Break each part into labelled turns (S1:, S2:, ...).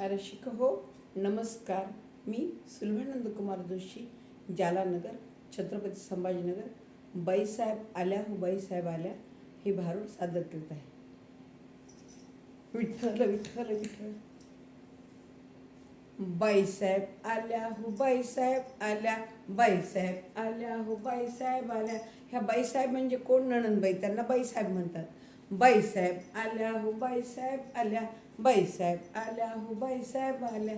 S1: रसिक हो. नमस्कार. मी सुलभानंद कुमार जोशी जालानगर छत्रपती संभाजीनगर. बाईसाहेब आल्या हो बाईसाहेब आल्या. हे भारूड सादर करत आहे. विठ्ठल विठ्ठल विठ्ठल. बाईसाहेब आल्या हो बाईसाहेब आल्या. बाईसाहेब आल्या हो बाईसाहेब आल्या. ह्या बाईसाहेब म्हणजे कोण? नणंदबाई. त्यांना बाईसाहेब म्हणतात. बाईसाहेब आल्या हो बाईसाहेब आल्या बाईसाहेब आल्या हो बाईसाहेब आल्या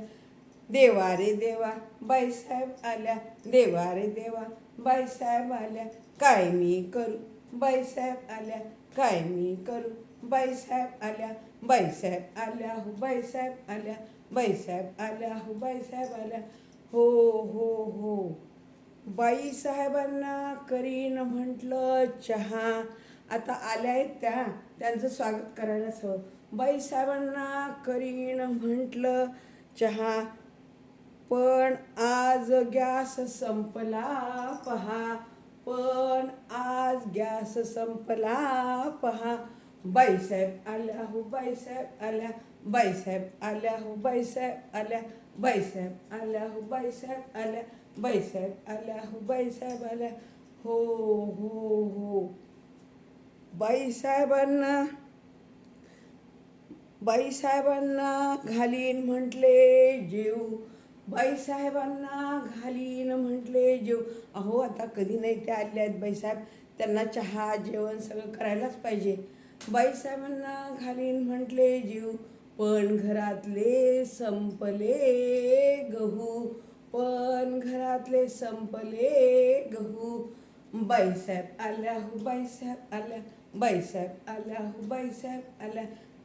S1: देवा रे देवा बाईसाहेब आल्या देवा रे देवा बाईसाहेब आल्या काय मी करू बाईसाहेब आल्या काय मी करू बाईसाहेब आल्या बाईसाहेब आल्या हो बाईसाहेब आल्या बाईसाहेब आल्या हो बाईसाहेब आल्या हो हो हो बाईसाहेबांना करीन म्हटलं चहा आता आल्या आहेत त्या त्यांचं स्वागत करायलाच हवं बाईसाहेबांना करीन म्हटलं चहा. पण आज गॅस संपला पहा. पण आज गॅस संपला पहा. बाईसाहेब आल्या हो बाईसाहेब आल्या. बाईसाहेब आल्या हो बाईसाहेब आल्या. बाईसाहेब आल्या हो बाईसाहेब आल्या. बाईसाहेब आल्या हो बाईसाहेब आल्या. हो हो हो. बाईसाहेबांना बाईसाहेबांना घालीन म्हटले जीव. बाईसाहेबांना घालीन म्हटले जेव. अहो आता कधी नाही ते आले आहेत बाईसाहेब. त्यांना चहा जेवण सगळं करायलाच पाहिजे. बाईसाहेबांना घालीन म्हटले जीव. पण घरातले संपले गहू. पण घरातले संपले गहू. बाईसाहेब आल्या हो बाईसाहेब आल्या. बाईसाहेब आल्या हो बाईसाहेब आल्या.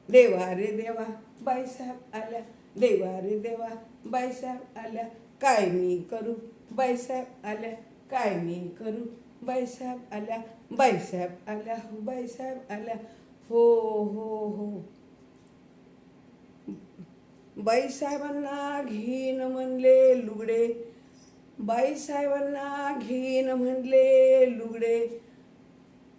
S1: देवा रे देवा बाईसाहेब आल्या. देवा रे देवा बाईसाहेब आल्या. काय मी करू? बाईसाहेब आल्या. काय मी करू? बाईसाहेब आल्या. बाईसाहेब आल्या. हो बाईसाहेब आल्या. हो हो हो. बाईसाहेबांना घेईन म्हणले लुगडे. बाईसाहेबांना घेईन म्हणले लुगडे.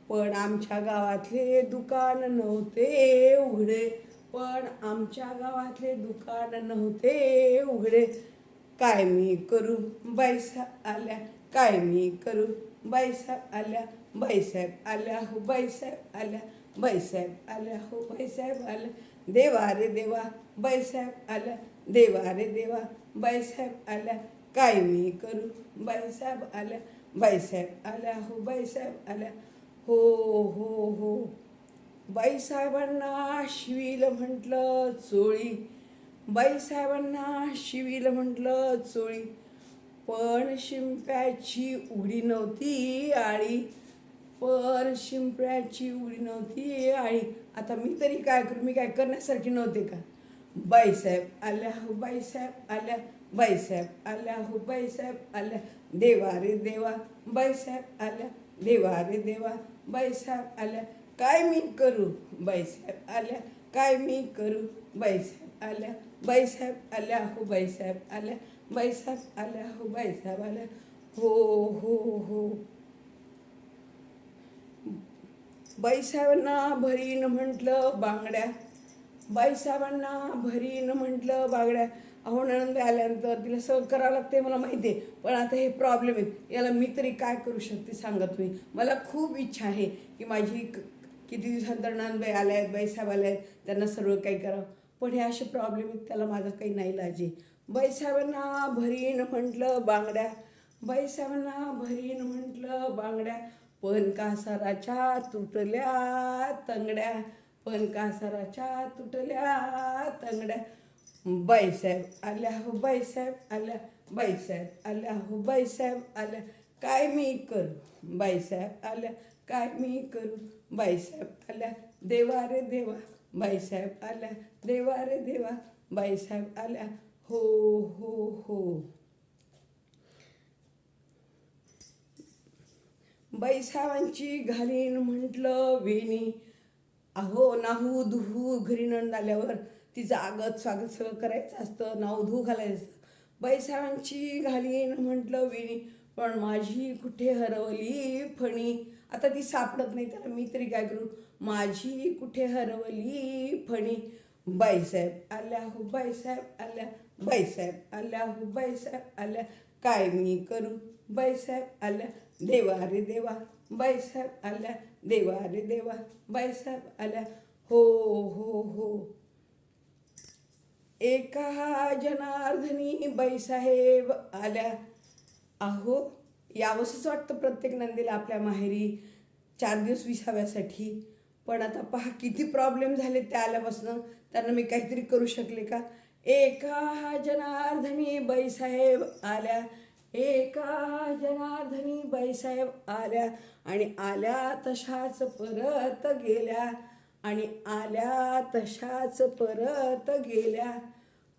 S1: पण आमच्या गावातले दुकान नव्हते उघडे. पण आमच्या गावातले दुकान नव्हते उघडे. काय मी करू? बाईसाहेब आल्या. काय मी करू? बाईसाहेब आल्या. बाईसाहेब आल्या हो बाईसाहेब आल्या. बाईसाहेब आल्या हो बाईसाहेब आल्या. देवा रे देवा बाईसाहेब आल्या. देवा रे देवा बाईसाहेब आल्या. काय मी करू? बाईसाहेब आल्या. बाईसाहेब आल्या हो बाईसाहेब आल्या. हो हो हो. बाईसाहेबांना शिवील म्हटलं चोळी. बाईसाहेबांना शिवील म्हटलं चोळी. पण शिंप्याची उडी नव्हती आळी. पण शिंप्याची उडी नव्हती आळी. आता मी तरी काय करू? मी काय करण्यासारखी नव्हते का? बाईसाहेब आल्या हो बाईसाहेब आल्या. बाईसाहेब आल्या हो बाईसाहेब आल्या. देवा रे देवा. बाईसाहेब आल्या. देवा. रे देवा बाईसाहेब आल्या काय मी करू? बाईसाहेब आल्या काय मी करू? बाईसाहेब आल्या बाईसाहेब आल्या हो बाईसाहेब आल्या बाईसाहेब आल्या हो बाईसाहेब आल्या. हो हो हो. बाईसाहेबांना भरीन म्हटलं बांगड्या. बाईसाहेबांना भरीन म्हटलं बांगड्या अहो नणंद आल्यानंतर तिला सहन करावं लागते मला माहिती आहे पण आता हे प्रॉब्लेम आहेत. याला मी तरी काय करू शकते सांगा तुम्ही? मला खूप इच्छा आहे की माझी क- किती दिवसानंतर नणंदबाई आल्या आहेत बाईसाहेब आल्या आहेत त्यांना सर्व काही करावं. पण हे असे प्रॉब्लेम आहेत त्याला माझा काही नाही लाजे. बाईसाहेबांना भरीन म्हटलं बांगड्या. बाईसाहेबांना भरीन म्हटलं बांगड्या. पण कासाराच्या तुटल्या तंगड्या. पण कासाराच्या तुटल्या तंगड्या. बाईसाहेब आल्या हो बाईसाहेब आल्या बाईसाहेब आल्या हो बाईसाहेब आल्या. काय मी करू? बाईसाहेब आल्या काय मी करू? बाईसाहेब आल्या देवा रे देवा. बाईसाहेब आल्या देवा रे देवा. बाईसाहेब आल्या हो हो हो. बाईसाहेबांची घालीन म्हटलं वेणी. अहो नाहू धुहू घरी नंद आल्यावर तिचं आगत स्वागत सगळं करायचं असतं नाव धू घालायचं. बैसांची घालीन म्हटलं विणी पण माझी कुठे हरवली फणी? आता ती सापडत नाही त्याला मी तरी काय करू? माझी कुठे हरवली फणी? बाईसाहेब आल्या हो बाईसाहेब आल्या बाईसाहेब आल्या हो बाईसाहेब आल्या. काय मी करू? बाईसाहेब आल्या देवा रे देवा. बाईसाहेब आल्या देवा अरे देवा बाईसाहेब आल्या हो हो हो. एका जनार्दनी बाईसाहेब आल्या अहो यावंसंच वाटतं प्रत्येक नंदीला आपल्या माहेरी चार दिवस विसाव्यासाठी. पण आता पहा किती प्रॉब्लेम झाले त्या आल्यापासून. त्यांना मी काहीतरी करू शकले का? एका जनार्दनी बाईसाहेब आल्या एका जनार्दनी बाईसाहेब आल्या आणि आल्या तशाच परत गेल्या आणि आल्या तशाच परत गेल्या.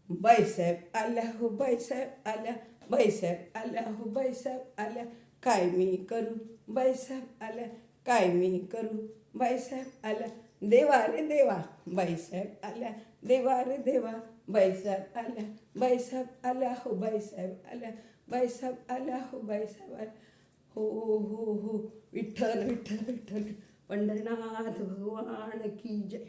S1: बाईसाहेब आल्या हो बाईसाहेब आल्या बाईसाहेब आल्या हो बाईसाहेब आल्या. काय मी करू? बाईसाहेब आल्या काय मी करू? बाईसाहेब आल्या. देवा रे देवा बाईसाहेब आल्या. देवा रे देवा बाईसाहेब आल्या बाईसाहेब आल्या हो बाईसाहेब आल्या. बाईसाहेब आल्या हो बाईसाहेब आला. हो हो हो. विठ्ठल विठ्ठल विठ्ठल. पंढरनाथ भगवान की जय.